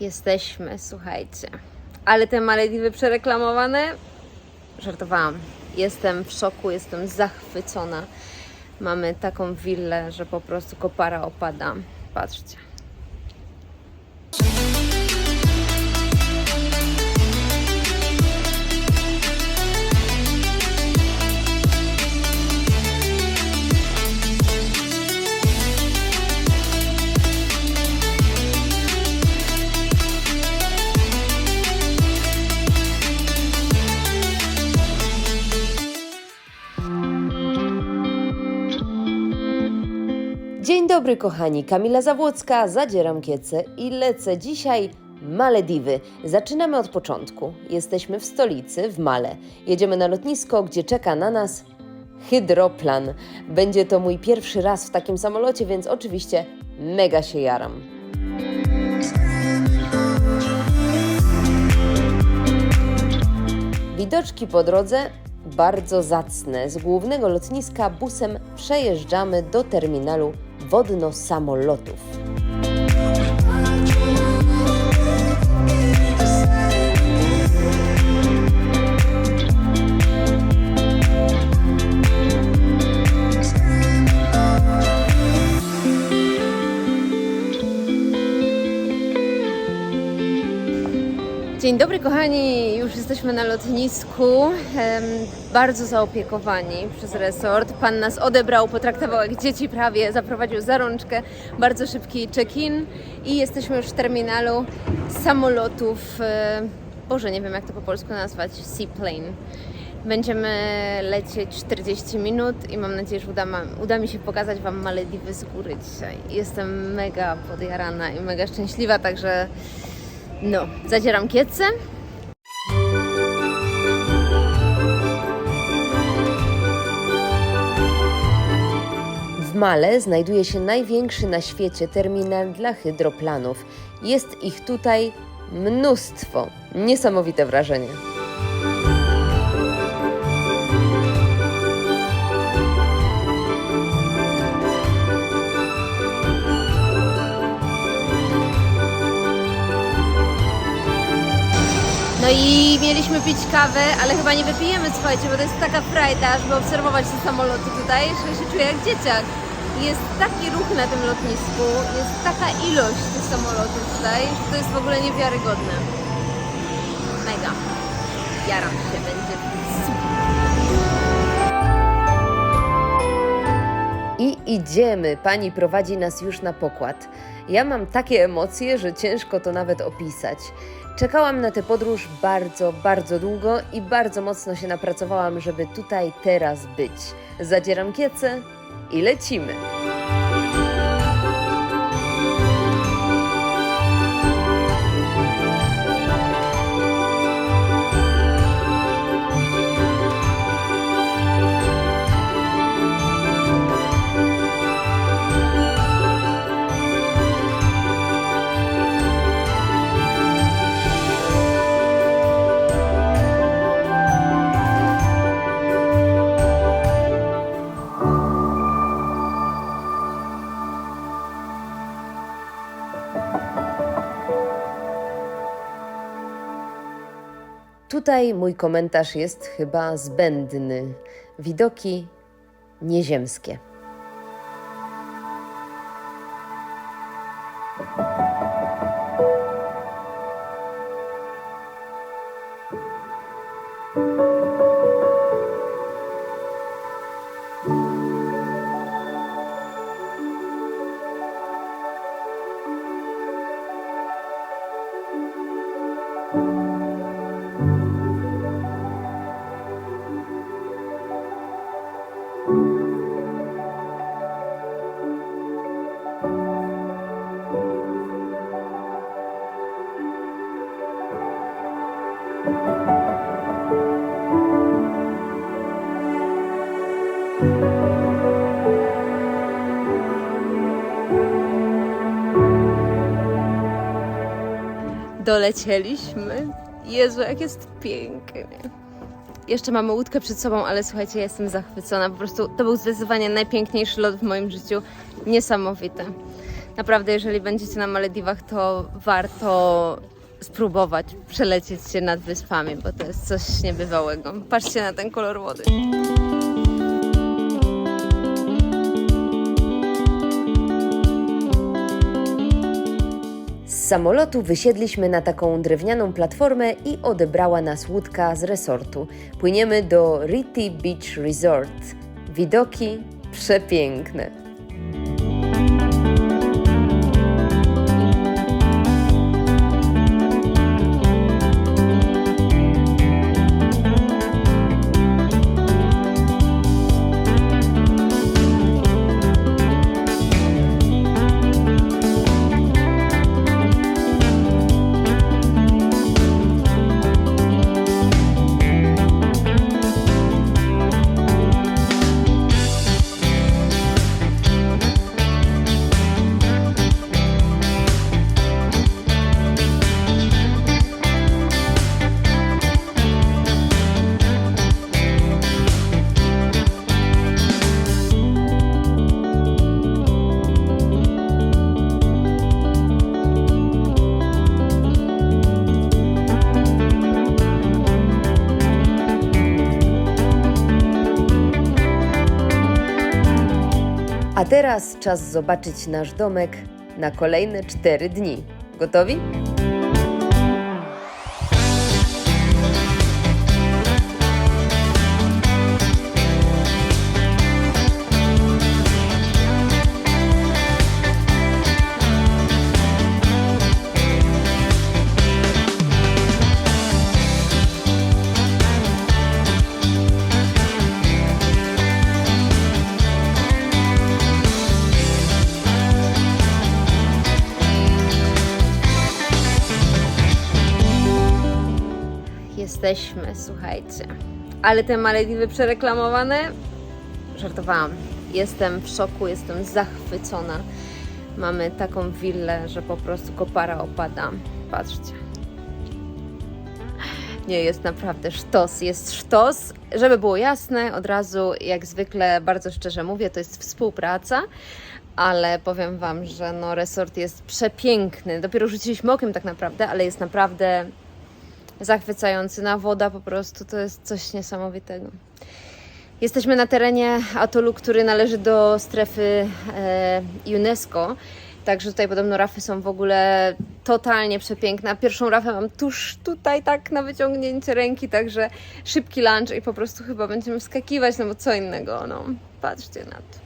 jesteśmy, słuchajcie. Ale te Malediwy przereklamowane? Żartowałam. Jestem w szoku, jestem zachwycona. Mamy taką willę, że po prostu kopara opada. Patrzcie. Dobry kochani, Kamila Zawłocka, zadzieram kiece i lecę dzisiaj Malediwy. Zaczynamy od początku. Jesteśmy w stolicy, w Male. Jedziemy na lotnisko, gdzie czeka na nas hydroplan. Będzie to mój pierwszy raz w takim samolocie, więc oczywiście mega się jaram. Widoczki po drodze bardzo zacne. Z głównego lotniska busem przejeżdżamy do terminalu wodno-samolotów. Dzień dobry kochani, już jesteśmy na lotnisku, bardzo zaopiekowani przez resort. Pan nas odebrał, potraktował jak dzieci prawie, zaprowadził za rączkę, bardzo szybki check-in i jesteśmy już w terminalu samolotów, Boże nie wiem jak to po polsku nazwać, seaplane. Będziemy lecieć 40 minut i mam nadzieję, że uda, uda mi się pokazać Wam Malediwy z góry dzisiaj. Jestem mega podjarana i mega szczęśliwa, także no, zadzieram kiece. W Male znajduje się największy na świecie terminal dla hydroplanów. Jest ich tutaj mnóstwo. Niesamowite wrażenie. I mieliśmy pić kawę, ale chyba nie wypijemy, słuchajcie, bo to jest taka frajda, żeby obserwować te samoloty tutaj, że się czuję jak dzieciak. Jest taki ruch na tym lotnisku, jest taka ilość tych samolotów tutaj, że to jest w ogóle niewiarygodne. Mega. Jaram się, będzie. I idziemy. Pani prowadzi nas już na pokład. Ja mam takie emocje, że ciężko to nawet opisać. Czekałam na tę podróż bardzo, bardzo długo i bardzo mocno się napracowałam, żeby tutaj teraz być. Zadzieram kiece i lecimy. Tutaj mój komentarz jest chyba zbędny. Widoki nieziemskie. Dolecieliśmy. Jezu, jak jest pięknie. Jeszcze mamy łódkę przed sobą, ale słuchajcie, jestem zachwycona. Po prostu to był zdecydowanie najpiękniejszy lot w moim życiu. Niesamowite. Naprawdę, jeżeli będziecie na Malediwach, to warto spróbować przelecieć się nad wyspami, bo to jest coś niebywałego. Patrzcie na ten kolor wody. Samolotu wysiedliśmy na taką drewnianą platformę i odebrała nas łódka z resortu. Płyniemy do Riti Beach Resort. Widoki przepiękne. A teraz czas zobaczyć nasz domek na kolejne 4 dni. Gotowi? Jesteśmy, słuchajcie. Ale te Malediwy przereklamowane? Żartowałam. Jestem w szoku, jestem zachwycona. Mamy taką willę, że po prostu kopara opada. Patrzcie. Nie, jest naprawdę sztos, jest sztos. Żeby było jasne, od razu, jak zwykle, bardzo szczerze mówię, to jest współpraca, ale powiem Wam, że no, resort jest przepiękny. Dopiero rzuciliśmy okiem tak naprawdę, ale jest naprawdę zachwycający. Na woda po prostu to jest coś niesamowitego. Jesteśmy na terenie atolu, który należy do strefy e, UNESCO. Także tutaj podobno rafy są w ogóle totalnie przepiękne. Pierwszą rafę mam tuż tutaj, tak na wyciągnięcie ręki, także szybki lunch i po prostu chyba będziemy wskakiwać, no bo co innego, no. Patrzcie na to.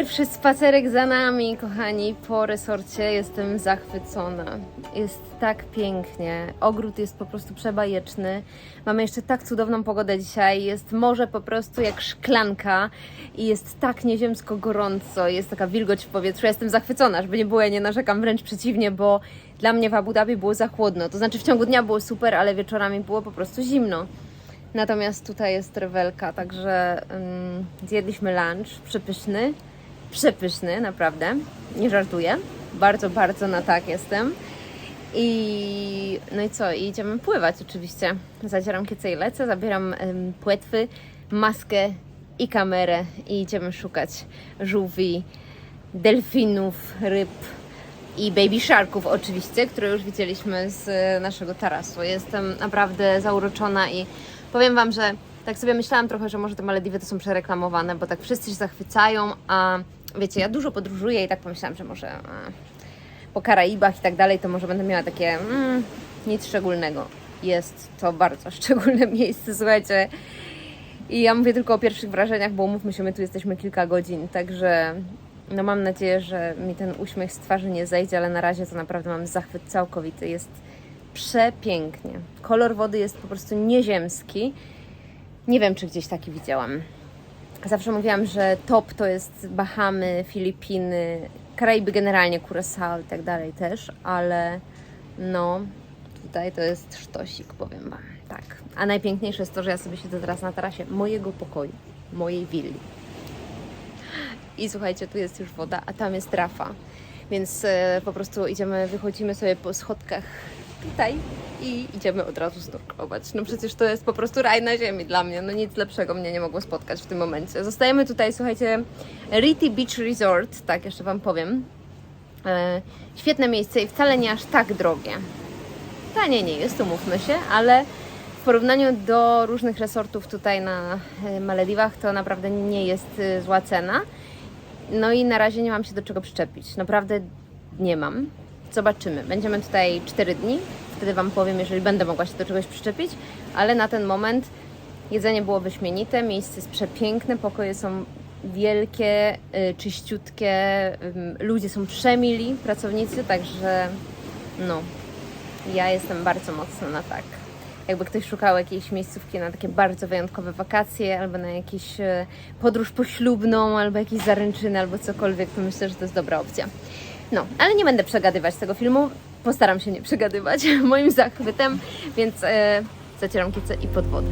Pierwszy spacerek za nami, kochani, po resorcie. Jestem zachwycona. Jest tak pięknie. Ogród jest po prostu przebajeczny. Mamy jeszcze tak cudowną pogodę dzisiaj. Jest morze po prostu jak szklanka i jest tak nieziemsko gorąco. Jest taka wilgoć w powietrzu. Jestem zachwycona, żeby nie było, ja nie narzekam, wręcz przeciwnie, bo dla mnie w Abu Dhabi było za chłodno. To znaczy w ciągu dnia było super, ale wieczorami było po prostu zimno. Natomiast tutaj jest rewelka, także ym, zjedliśmy lunch przepyszny. Przepyszny, naprawdę. Nie żartuję. Bardzo, bardzo na tak jestem. I no i co? I idziemy pływać oczywiście. Zadzieram kiece i lecę, zabieram ym, płetwy, maskę i kamerę i idziemy szukać żółwi, delfinów, ryb, i baby sharków oczywiście, które już widzieliśmy z e, naszego tarasu. Jestem naprawdę zauroczona i powiem Wam, że tak sobie myślałam trochę, że może te Malediwy to są przereklamowane, bo tak wszyscy się zachwycają, a wiecie, ja dużo podróżuję i tak pomyślałam, że może a, po Karaibach i tak dalej, to może będę miała takie mm, nic szczególnego. Jest to bardzo szczególne miejsce, słuchajcie. I ja mówię tylko o pierwszych wrażeniach, bo umówmy się, my tu jesteśmy kilka godzin, także no mam nadzieję, że mi ten uśmiech z twarzy nie zejdzie, ale na razie to naprawdę mam zachwyt całkowity. Jest przepięknie. Kolor wody jest po prostu nieziemski. Nie wiem, czy gdzieś taki widziałam. Zawsze mówiłam, że top to jest Bahamy, Filipiny, Karaiby generalnie, Curaçao i tak dalej też, ale no tutaj to jest sztosik, powiem Wam. Tak. A najpiękniejsze jest to, że ja sobie siedzę teraz na tarasie mojego pokoju, mojej willi. I słuchajcie, tu jest już woda, a tam jest trafa. Więc e, po prostu idziemy, wychodzimy sobie po schodkach tutaj i idziemy od razu No przecież to jest po prostu raj na ziemi dla mnie. No nic lepszego mnie nie mogło spotkać w tym momencie. Zostajemy tutaj, słuchajcie, Riti Beach Resort, tak jeszcze Wam powiem. E, świetne miejsce i wcale nie aż tak drogie. Tanie nie jest, umówmy się, ale w porównaniu do różnych resortów tutaj na e, Malediwach to naprawdę nie jest e, zła cena. No i na razie nie mam się do czego przyczepić. Naprawdę nie mam. Zobaczymy. Będziemy tutaj 4 dni. Wtedy Wam powiem, jeżeli będę mogła się do czegoś przyczepić, ale na ten moment jedzenie było wyśmienite, miejsce jest przepiękne, pokoje są wielkie, y, czyściutkie, ym, ludzie są przemili, pracownicy, także no, ja jestem bardzo mocno na tak. Jakby ktoś szukał jakiejś miejscówki na takie bardzo wyjątkowe wakacje, albo na jakąś e, podróż poślubną, albo jakieś zaręczyny, albo cokolwiek, to myślę, że to jest dobra opcja. No, ale nie będę przegadywać tego filmu. Postaram się nie przegadywać moim zachwytem, więc e, zacieram kice i pod wodę.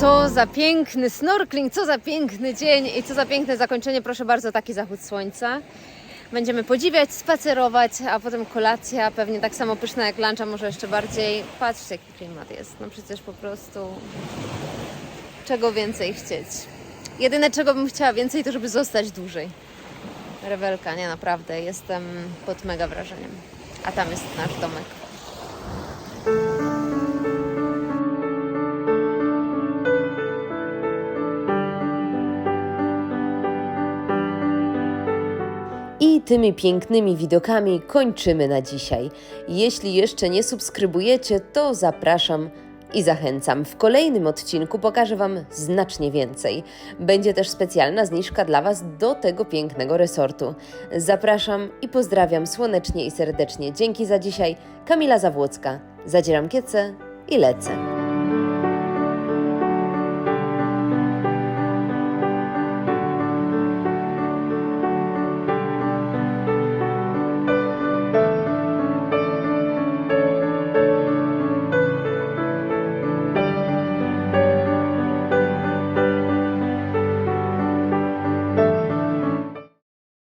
Co za piękny snorkling, co za piękny dzień i co za piękne zakończenie. Proszę bardzo, taki zachód słońca. Będziemy podziwiać, spacerować, a potem kolacja, pewnie tak samo pyszna jak lunch, a może jeszcze bardziej. Patrzcie, jaki klimat jest. No przecież po prostu czego więcej chcieć. Jedyne, czego bym chciała więcej, to żeby zostać dłużej. Rewelka, nie naprawdę, jestem pod mega wrażeniem. A tam jest nasz domek. Tymi pięknymi widokami kończymy na dzisiaj. Jeśli jeszcze nie subskrybujecie, to zapraszam i zachęcam. W kolejnym odcinku pokażę Wam znacznie więcej. Będzie też specjalna zniżka dla Was do tego pięknego resortu. Zapraszam i pozdrawiam słonecznie i serdecznie. Dzięki za dzisiaj. Kamila Zawłocka. Zadzieram kiece i lecę.